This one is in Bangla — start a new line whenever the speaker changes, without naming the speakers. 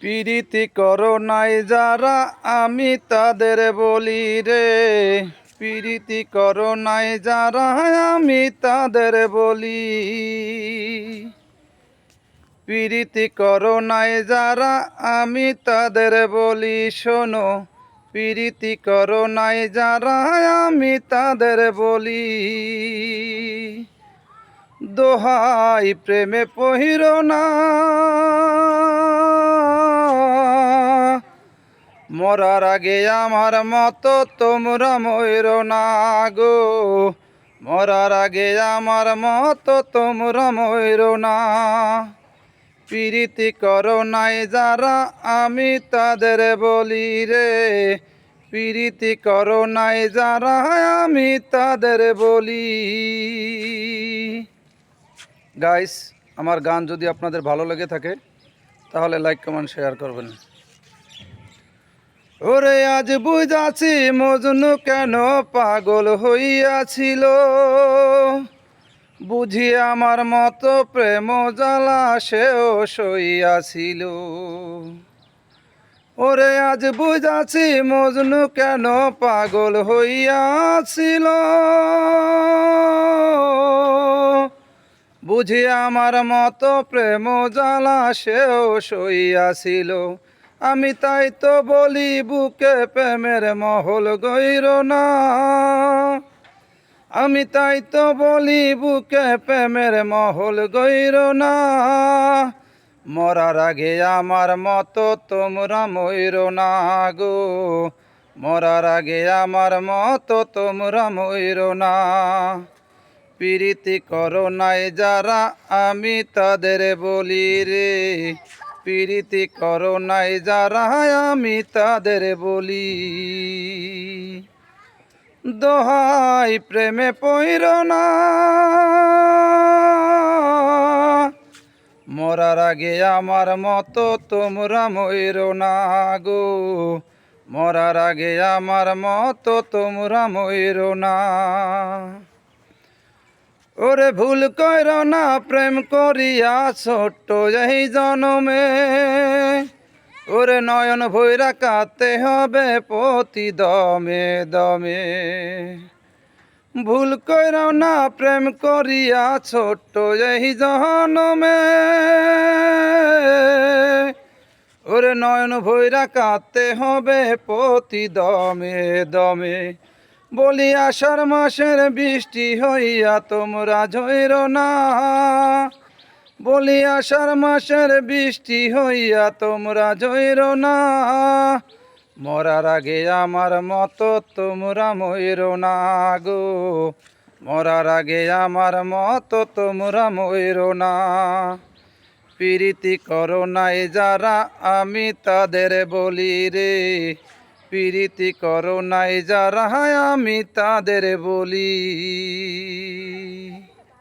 প্রীতি করো নাই যারা, আমি তাদের বলি রে। প্রীতি করো নাই যারা, আমি তাদের বলি। প্রীতি করো নাই যারা, আমি তাদের বলি, শোনো। প্রীতি করো নাই যারা, আমি তাদের বলি। দোহাই প্রেমে পহির না। মরার আগে আমার মতো তোমরা ময়ূর না গো। মরার আগে আমার মতো তোমরা ময়ূর না। প্রীতি করো নাই যারা, আমি তাদের বলি রে। প্রীতি করো নাই যারা, আমি তাদের বলি। গাইস আমার গান যদি আপনাদের ভালো লেগে থাকে, তাহলে লাইক কমেন্ট শেয়ার করবেন। ওরে আজ বুঝাছি মজনু কেন পাগল হইয়াছিল। বুঝি আমার মতো প্রেম জ্বালা সেও সইয়াছিল। ওরে আজ বুঝাছি মজনু কেন পাগল হইয়াছিল। বুঝি আমার মতো প্রেম জ্বালা সেও সইয়াছিল। আমি তাই তো বলি, বুকে প্রেমের মহল গৈর না। আমি তাই তো বলি, বুকে প্রেমের মহল গৈর না। মরার আগে আমার মতো তোমরা ময়ূর না গো। মরার আগে আমার মতো তোমরা ময়ূর না। প্রীতি করো নাই যারা, আমি তাদের বলি রে। প্রীতি করো নাই যারা, আমি তাদের বলি। দোহাই প্রেমে পইর না। মরার আগে আমার মতো তোমরা ময়ূর না গো। মরার আগে আমার মতো তোমরা ময়ূর না। ওরে ভুল কইর না, প্রেম করিয়া ছোট্ট এই জনমে। ওরে নয়ন ভৈরা কাতে হবে প্রতি দমে দমে। ভুল কইর না, প্রেম করিয়া ছোট্ট এই জনমে। ওরে নয়ন ভৈরা কাতে হবে প্রতি দমে দমে। বলি আষাঢ় মাসের বৃষ্টি হইয়া তোমরা ঝইর না। বলি আষাঢ় মাসের বৃষ্টি হইয়া তোমরা ঝইর না। মরার আগে আমার মতো তোমরা ময়ূর না গো। মরার আগে আমার মতো তোমরা ময়ূর না। প্রীতি করো নাই যারা, আমি তাদের বলি রে। প্রীতি করো নাই যারা আমি তাদের বলি।